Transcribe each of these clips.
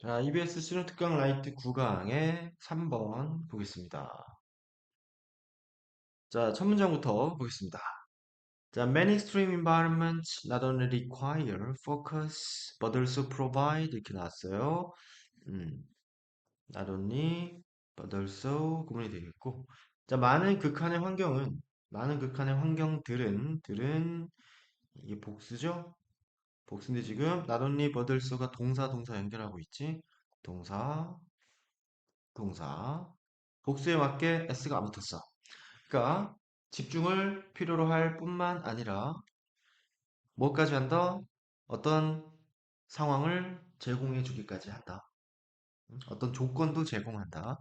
자, EBS 수능 특강 라이트 9강의 3번 보겠습니다. 자, 첫 문장부터 보겠습니다. 자, many extreme environments not only require focus but also provide 이렇게 나왔어요. 음, not only but also 구분이 되겠고. 자, 많은 극한의 환경은 많은 극한의 환경들은 들은 이게 복수죠? 복수인데 지금 but also가 동사 동사 연결하고 있지? 동사 동사 복수에 맞게 s가 안 붙었어. 그러니까 집중을 필요로 할 뿐만 아니라 뭐까지 한다? 어떤 상황을 제공해 주기까지 한다. 음, 어떤 조건도 제공한다.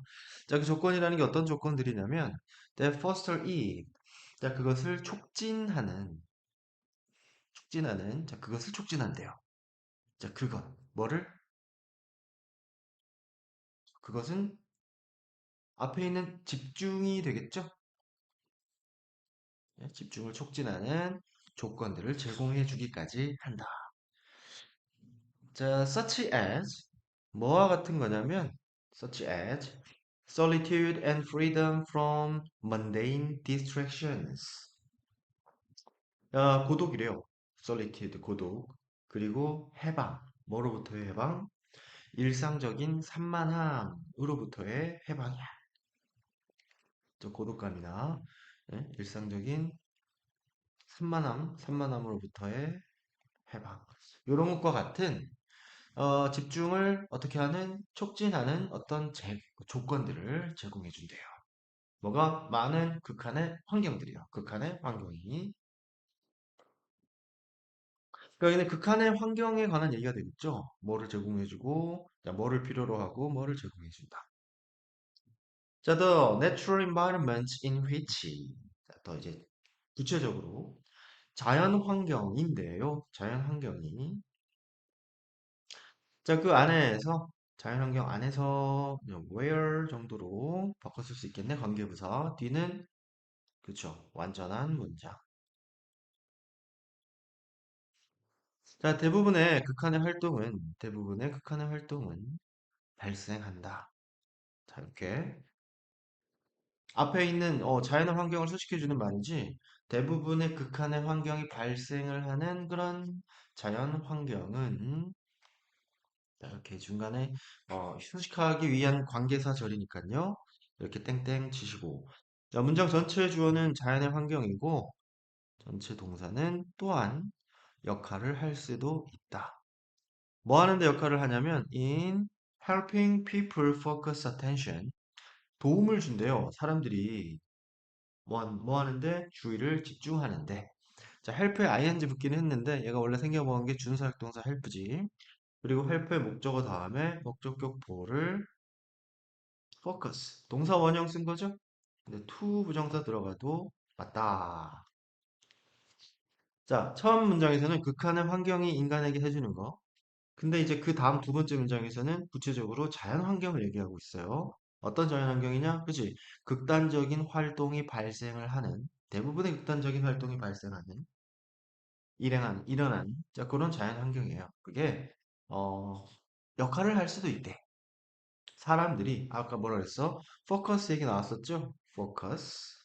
자, 그 조건이라는 게 어떤 조건들이냐면 that foster it. 자, 그것을 촉진하는 촉진하는 자, 그것을 촉진한대요. 자, 그것 뭐를? 그것은 앞에 있는 집중이 되겠죠? 예, 집중을 촉진하는 조건들을 제공해 주기까지 한다. 자, such as 뭐와 같은 거냐면 such as solitude and freedom from mundane distractions. 야, 고독이래요. Solitude, 고독. 그리고 해방. 뭐로부터의 해방? 일상적인 산만함으로부터의 해방이야. 저 고독감이나 예, 일상적인 산만함, 산만함으로부터의 해방. 이런 것과 같은 어, 집중을 어떻게 하는 촉진하는 어떤 제- 조건들을 제공해 준대요. 뭐가 많은 극한의 환경들이요. 극한의 환경이. 그러니까 극한의 환경에 관한 얘기가 되겠죠. 뭐를 제공해 주고, 자, 뭐를 필요로 하고, 뭐를 제공해 준다. 자, the natural environment in which 자, 더 이제 구체적으로 자연 환경인데요. 자연 환경이 자, 그 안에서 자연 환경 안에서 그냥 where 정도로 바꿨을 수 있겠네. 관계부사. 뒤는 그쵸. 완전한 문장. 자, 대부분의 극한의 활동은 대부분의 극한의 활동은 발생한다. 자, 이렇게 앞에 있는 어, 자연의 환경을 수식해주는 말이지 대부분의 극한의 환경이 발생을 하는 그런 자연 환경은 자, 이렇게 중간에 어, 휴식하기 위한 관계사 절이니까요. 이렇게 땡땡 치시고 자, 문장 전체의 주어는 자연의 환경이고 전체 동사는 또한 역할을 할 수도 있다. 뭐 하는데 역할을 하냐면 in helping people focus attention 도움을 준대요. 사람들이 뭐, 한- 뭐 하는데 주의를 집중하는데 자, help에 ing 붙기는 했는데 얘가 원래 생겨본 게 준사역동사 help지. 그리고 help의 목적어 다음에 목적격 보호를 focus 동사 원형 쓴 거죠? 근데 to 부정사 들어가도 맞다. 자, 처음 문장에서는 극한의 환경이 인간에게 해주는 거. 근데 이제 그 다음 두 번째 문장에서는 구체적으로 자연 환경을 얘기하고 있어요. 어떤 자연 환경이냐? 그치? 극단적인 활동이 발생을 하는, 대부분의 극단적인 활동이 발생하는, 일어난, 일어난, 자, 그런 자연 환경이에요. 그게, 어, 역할을 할 수도 있대. 사람들이 아까 뭐라 그랬어? 포커스 얘기 나왔었죠? 포커스.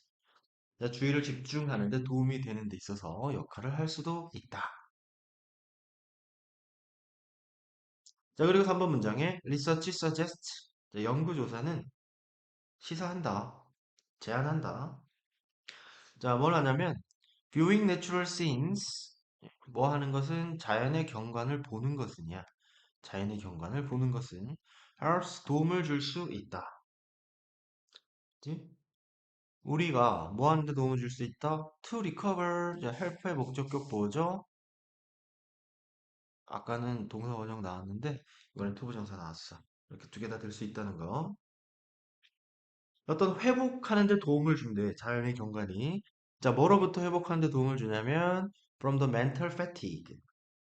자, 주의를 집중하는 데 도움이 되는 데 있어서 역할을 할 수도 있다. 자, 그리고 3번 문장에 research suggests. 자, 연구조사는 시사한다. 제안한다. 자, 뭘 하냐면 viewing natural scenes. 뭐 하는 것은 자연의 경관을 보는 것이냐. 자연의 경관을 보는 것은 helps 도움을 줄 수 있다. 우리가 뭐 하는 데 도움을 줄 수 있다? to recover. 자, help의 목적격 보죠? 아까는 동사 원형 나왔는데 이번엔 to 부정사 나왔어. 이렇게 두 개 다 될 수 있다는 거. 어떤 회복하는 데 도움을 준대. 자연의 경관이. 자, 뭐로부터 회복하는 데 도움을 주냐면 from the mental fatigue.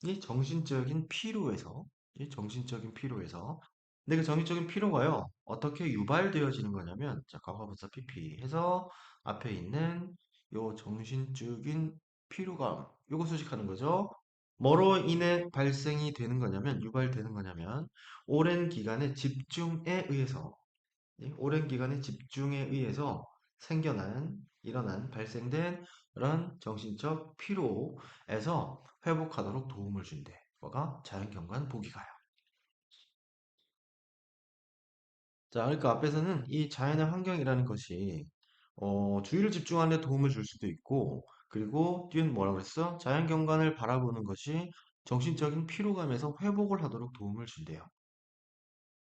이 정신적인 피로에서 이 정신적인 피로에서 근데 그 정신적인 피로가요. 어떻게 유발되어지는 거냐면 자, 과거분사 PP 해서 앞에 있는 요 정신적인 피로감 요거 수식하는 거죠. 뭐로 인해 발생이 되는 거냐면, 유발되는 거냐면, 오랜 기간의 집중에 의해서, 예, 오랜 기간의 집중에 의해서 생겨난, 일어난, 발생된 그런 정신적 피로에서 회복하도록 도움을 준대. 뭐가? 자연경관 보기가요. 자, 그러니까 앞에서는 이 자연의 환경이라는 것이 어, 주의를 집중하는 데 도움을 줄 수도 있고, 그리고 뒤에는 뭐라고 그랬어? 자연 경관을 바라보는 것이 정신적인 피로감에서 회복을 하도록 도움을 준대요.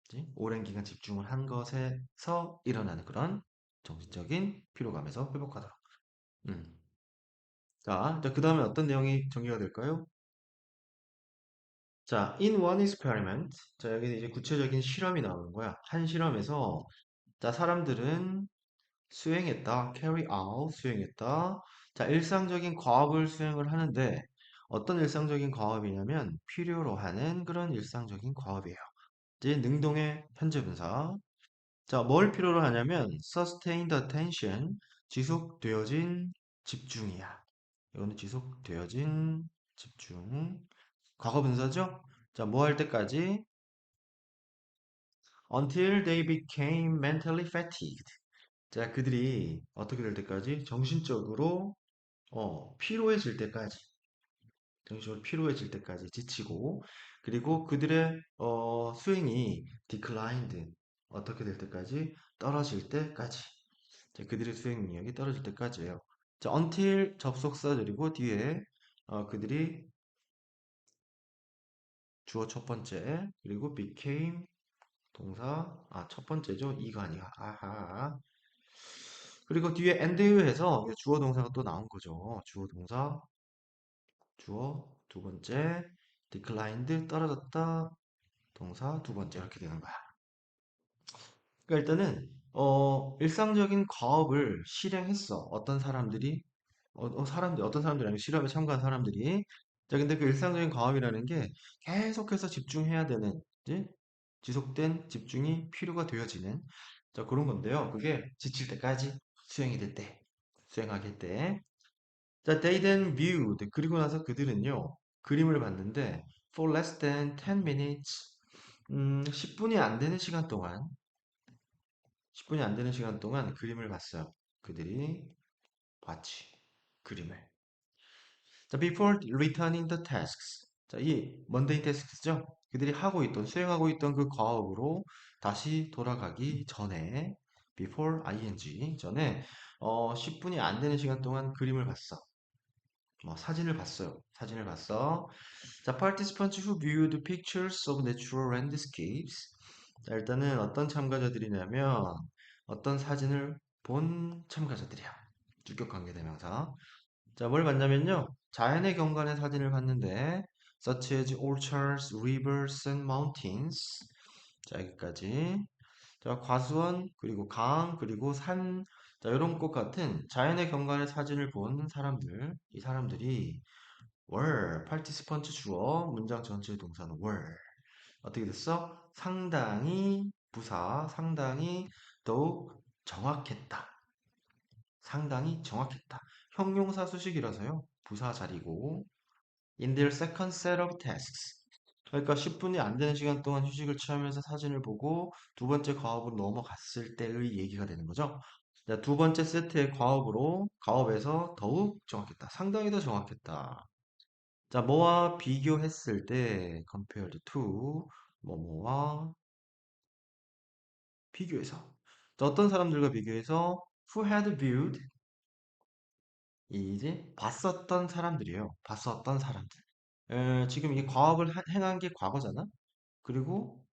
그치? 오랜 기간 집중을 한 것에서 일어나는 그런 정신적인 피로감에서 회복하도록. 음. 자, 그 다음에 어떤 내용이 전개가 될까요? 자, in one experiment. 자, 여기 이제 구체적인 실험이 나오는 거야. 한 실험에서, 자, 사람들은 수행했다. carry out, 수행했다. 자, 일상적인 과업을 수행을 하는데, 어떤 일상적인 과업이냐면, 필요로 하는 그런 일상적인 과업이에요. 이제 능동의 현재 분사. 자, 뭘 필요로 하냐면, sustained attention, 지속되어진 집중이야. 이거는 지속되어진 집중. 과거 분사죠? 자, 뭐 할 때까지? Until they became mentally fatigued. 자, 그들이 어떻게 될 때까지? 정신적으로 어, 피로해질 때까지. 정신적으로 피로해질 때까지 지치고 그리고 그들의 어, 수행이 declined. 어떻게 될 때까지? 떨어질 때까지. 자, 그들의 수행 능력이 떨어질 때까지예요. 자, until 접속사들이고 뒤에 어, 그들이 주어 첫 번째 그리고 became 동사 아 첫 번째죠? 이가 아니라 아하. 그리고 뒤에 end에서 주어 동사가 또 나온 거죠. 주어 동사 주어 두 번째 declined 떨어졌다 동사 두 번째. 이렇게 되는 거야. 그러니까 일단은 어 일상적인 과업을 실행했어. 어떤 사람들이? 어, 어, 사람들 어떤 사람들이 아니고 실험에 참가한 사람들이 자 근데 그 일상적인 과업이라는 게 계속해서 집중해야 되는 이제 지속된 집중이 필요가 되어지는 자 그런 건데요. 그게 지칠 때까지 수행이 될 때, 수행하게 때. 자, they then viewed 그리고 나서 그들은요 그림을 봤는데 for less than 10 minutes 음, 10분이 안 되는 시간 동안 10분이 안 되는 시간 동안 그림을 봤어요. 그들이 봤지 그림을. 자, before returning the tasks. 자, 이 mundane tasks죠. 그들이 하고 있던, 수행하고 있던 그 과업으로 다시 돌아가기 전에, before ing 전에, 어, 10분이 안 되는 시간 동안 그림을 봤어. 뭐, 사진을 봤어요. 사진을 봤어. 자, participants who viewed pictures of natural landscapes. 자, 일단은 어떤 참가자들이냐면, 어떤 사진을 본 참가자들이야. 주격 관계 대명사. 자, 뭘 봤냐면요. 자연의 경관의 사진을 봤는데 such as orchards, rivers and mountains. 자, 여기까지. 자, 과수원, 그리고 강, 그리고 산. 자, 이런 것 같은 자연의 경관의 사진을 본 사람들. 이 사람들이 were, participant 주어, 문장 전체의 동사는 were. 어떻게 됐어? 상당히 부사, 상당히 더욱 정확했다. 상당히 정확했다. 형용사 수식이라서요. 부사 자리고 in their second set of tasks. 그러니까 10분이 안 되는 시간 동안 휴식을 취하면서 사진을 보고 두 번째 과업으로 넘어갔을 때의 얘기가 되는 거죠. 자, 두 번째 세트의 과업으로 과업에서 더욱 정확했다. 상당히 더 정확했다. 자, 뭐와 비교했을 때 compared to 뭐뭐와 비교해서 자, 어떤 사람들과 비교해서 who had viewed 이제 봤었던 사람들이에요. 봤었던 사람들. 에, 지금 이 과업을 하- 행한 게 과거잖아. 그리고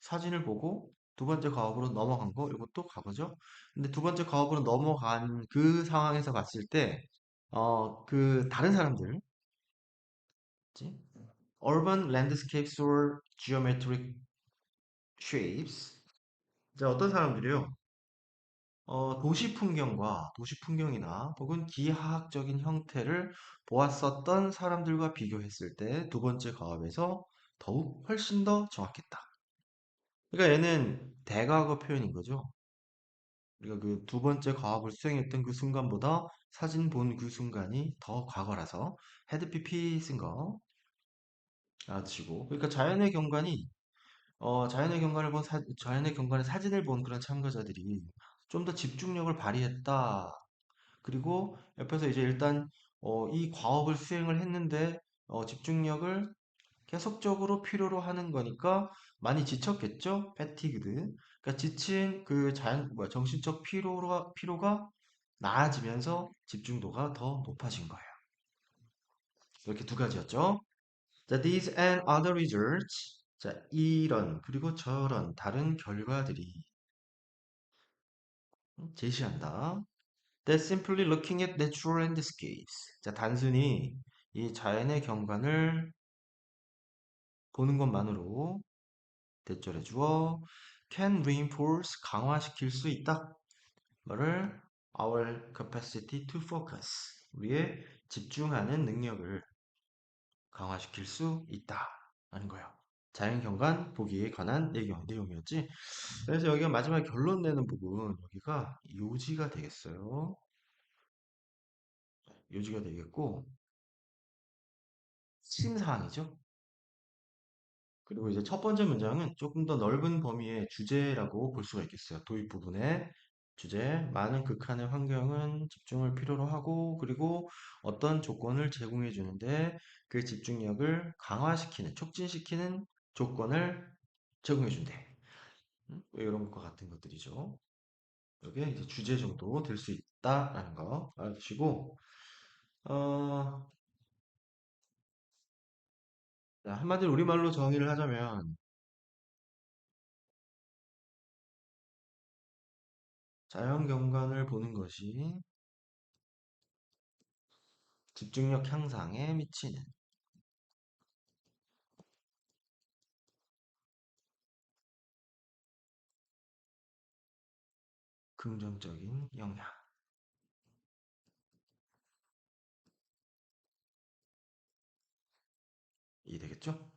사진을 보고 두 번째 과업으로 넘어간 거 이것도 과거죠. 근데 두 번째 과업으로 넘어간 그 상황에서 봤을 때, 어, 그 다른 사람들, 뭐지? urban landscapes or geometric shapes. 이제 어떤 사람들이요? 어, 도시 풍경과 도시 풍경이나 혹은 기하학적인 형태를 보았었던 사람들과 비교했을 때 두 번째 과업에서 더욱 훨씬 더 정확했다. 그러니까 얘는 대과거 표현인 거죠. 우리가 그 두 번째 과업을 수행했던 그 순간보다 사진 본 그 순간이 더 과거라서 pp 쓴거 알아두시고 그러니까 자연의 경관이 어, 자연의 경관을 본 사, 자연의 경관의 사진을 본 그런 참가자들이 좀 더 집중력을 발휘했다. 그리고 옆에서 이제 일단 어, 이 과업을 수행을 했는데 어, 집중력을 계속적으로 필요로 하는 거니까 많이 지쳤겠죠? 패티그드. 그러니까 지친 그 자연, 뭐야, 정신적 피로가, 피로가 나아지면서 집중도가 더 높아진 거예요. 이렇게 두 가지였죠. 자, these and other results. 자, 이런, 그리고 저런 다른 결과들이 제시한다. That simply looking at natural landscapes. 자, 단순히 이 자연의 경관을 보는 것만으로 대절해 주어 can reinforce 강화시킬 수 있다. 뭐를 our capacity to focus. 우리의 집중하는 능력을 강화시킬 수 있다. 라는 거예요. 자연경관 보기에 관한 내용, 내용이었지. 그래서 여기가 마지막 결론 내는 부분, 여기가 요지가 되겠어요. 요지가 되겠고, 심사항이죠. 그리고 이제 첫 번째 문장은 조금 더 넓은 범위의 주제라고 볼 수가 있겠어요. 도입 부분에 주제, 많은 극한의 환경은 집중을 필요로 하고, 그리고 어떤 조건을 제공해 주는데 그 집중력을 강화시키는, 촉진시키는 조건을 제공해 준대. 음? 뭐 이런 것과 같은 것들이죠. 이게 이제 주제 정도 될 수 있다라는 거 알아두시고, 어, 자, 한마디로 우리말로 정의를 하자면, 자연 경관을 보는 것이 집중력 향상에 미치는 긍정적인 영향 이 되겠죠?